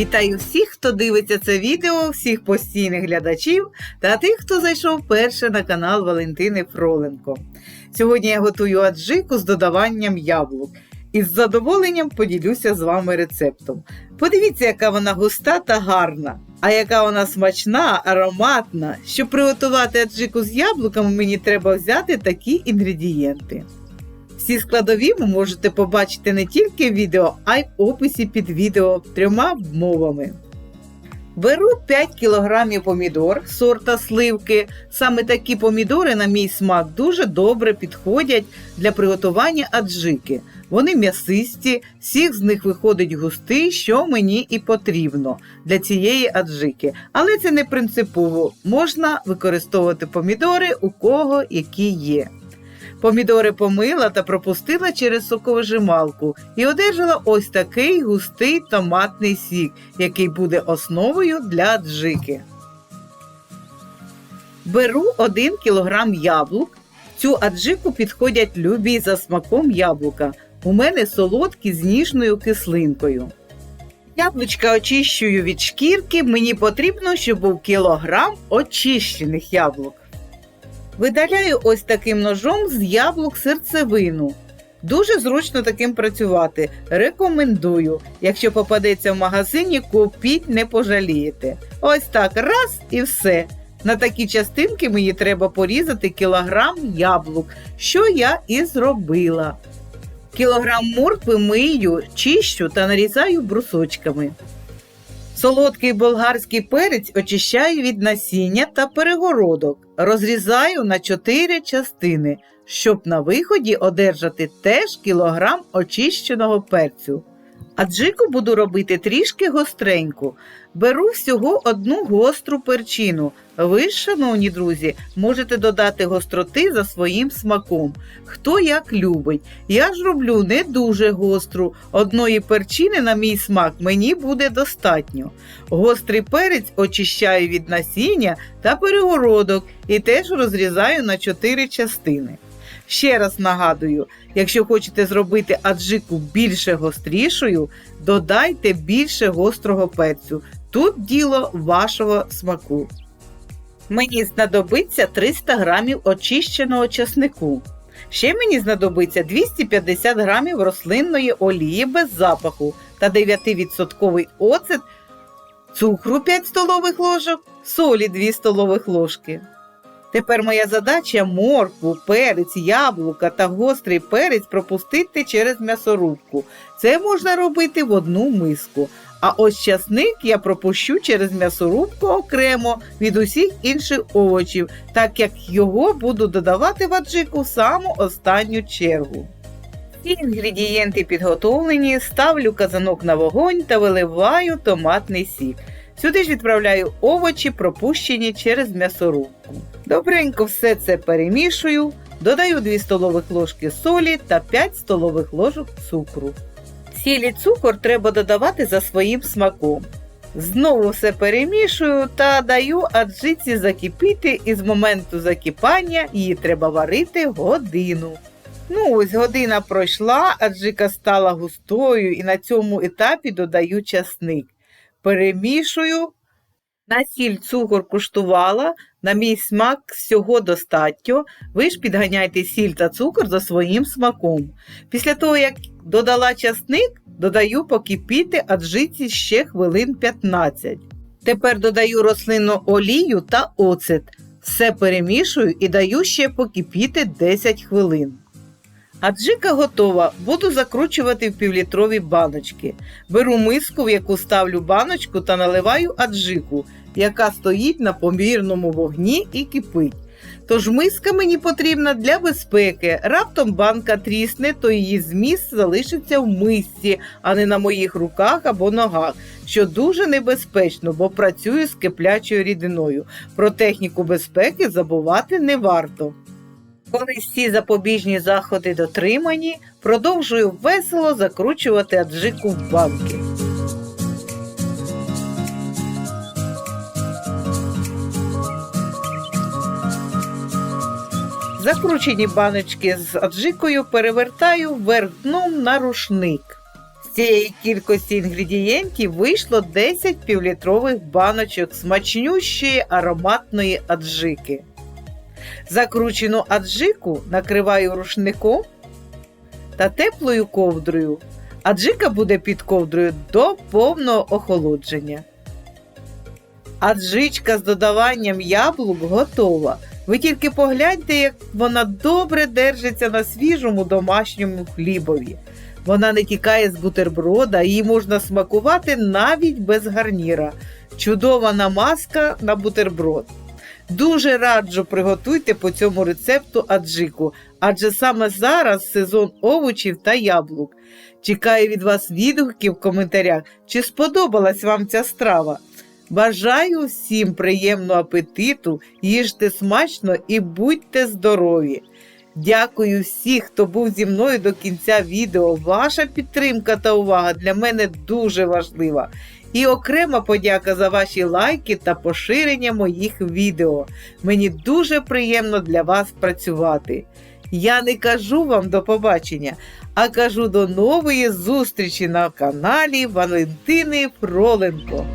Вітаю всіх, хто дивиться це відео, всіх постійних глядачів та тих, хто зайшов перше на канал Валентини Фроленко. Сьогодні я готую аджику з додаванням яблук і з задоволенням поділюся з вами рецептом. Подивіться, яка вона густа та гарна, а яка вона смачна, ароматна. Щоб приготувати аджику з яблуками, мені треба взяти такі інгредієнти. Всі складові ви можете побачити не тільки в відео, а й в описі під відео трьома мовами. Беру 5 кг помідор сорта сливки. Саме такі помідори, на мій смак, дуже добре підходять для приготування аджики. Вони м'ясисті, сік з них виходить густий, що мені і потрібно для цієї аджики. Але це не принципово. Можна використовувати помідори у кого які є. Помідори помила та пропустила через соковижималку і одержала ось такий густий томатний сік, який буде основою для аджики. Беру 1 кг яблук. Цю аджику підходять любі за смаком яблука. У мене солодкі з ніжною кислинкою. Яблучка очищую від шкірки. Мені потрібно, щоб був кілограм очищених яблук. Видаляю ось таким ножом з яблук серцевину. Дуже зручно таким працювати. Рекомендую. Якщо попадеться в магазині, купіть, не пожалієте. Ось так, раз і все. На такі частинки мені треба порізати кілограм яблук, що я і зробила. Кілограм моркви мию, чищу та нарізаю брусочками. Солодкий болгарський перець очищаю від насіння та перегородок. Розрізаю на 4 частини, щоб на виході одержати теж кілограм очищеного перцю. Аджику буду робити трішки гостреньку. Беру всього одну гостру перчину. Ви, шановні друзі, можете додати гостроти за своїм смаком. Хто як любить. Я ж роблю не дуже гостру. Одної перчини на мій смак мені буде достатньо. Гострий перець очищаю від насіння та перегородок і теж розрізаю на 4 частини. Ще раз нагадую, якщо хочете зробити аджику більше гострішою, додайте більше гострого перцю. Тут діло вашого смаку. Мені знадобиться 300 грамів очищеного часнику. Ще мені знадобиться 250 грамів рослинної олії без запаху та 9% оцет, цукру 5 столових ложок, солі 2 столових ложки. Тепер моя задача моркву, перець, яблука та гострий перець пропустити через м'ясорубку. Це можна робити в одну миску. А ось часник я пропущу через м'ясорубку окремо від усіх інших овочів, так як його буду додавати в аджику в саму останню чергу. Всі інгредієнти підготовлені, ставлю казанок на вогонь та виливаю томатний сік. Сюди ж відправляю овочі, пропущені через м'ясорубку. Добренько все це перемішую, додаю 2 столових ложки солі та 5 столових ложок цукру. Сіль і цукор треба додавати за своїм смаком. Знову все перемішую та даю аджиці закипіти і з моменту закипання її треба варити годину. Ну, ось година пройшла, аджика стала густою і на цьому етапі додаю часник. Перемішую. На сіль цукор куштувала, на мій смак всього достатньо. Ви ж підганяйте сіль та цукор за своїм смаком. Після того, як додала часник, додаю покипіти аджиці ще хвилин 15. Тепер додаю рослинну олію та оцет. Все перемішую і даю ще покипіти 10 хвилин. Аджика готова. Буду закручувати в півлітрові баночки. Беру миску, в яку ставлю баночку та наливаю аджику, яка стоїть на помірному вогні і кипить. Тож миска мені потрібна для безпеки. Раптом банка трісне, то її зміст залишиться в мисці, а не на моїх руках або ногах, що дуже небезпечно, бо працюю з киплячою рідиною. Про техніку безпеки забувати не варто. Коли всі запобіжні заходи дотримані, продовжую весело закручувати аджику в банки. Закручені баночки з аджикою перевертаю вверх дном на рушник. З цієї кількості інгредієнтів вийшло 10 півлітрових баночок смачнющої ароматної аджики. Закручену аджику накриваю рушником та теплою ковдрою. Аджика буде під ковдрою до повного охолодження. Аджичка з додаванням яблук готова. Ви тільки погляньте, як вона добре держиться на свіжому домашньому хлібові. Вона не тікає з бутерброда, її можна смакувати навіть без гарніра. Чудова намазка на бутерброд. Дуже раджу приготуйте по цьому рецепту аджику, адже саме зараз сезон овочів та яблук. Чекаю від вас відгуків в коментарях, чи сподобалась вам ця страва. Бажаю всім приємного апетиту, їжте смачно і будьте здорові! Дякую всіх, хто був зі мною до кінця відео. Ваша підтримка та увага для мене дуже важлива. І окрема подяка за ваші лайки та поширення моїх відео. Мені дуже приємно для вас працювати. Я не кажу вам до побачення, а кажу до нової зустрічі на каналі Валентини Фроленко.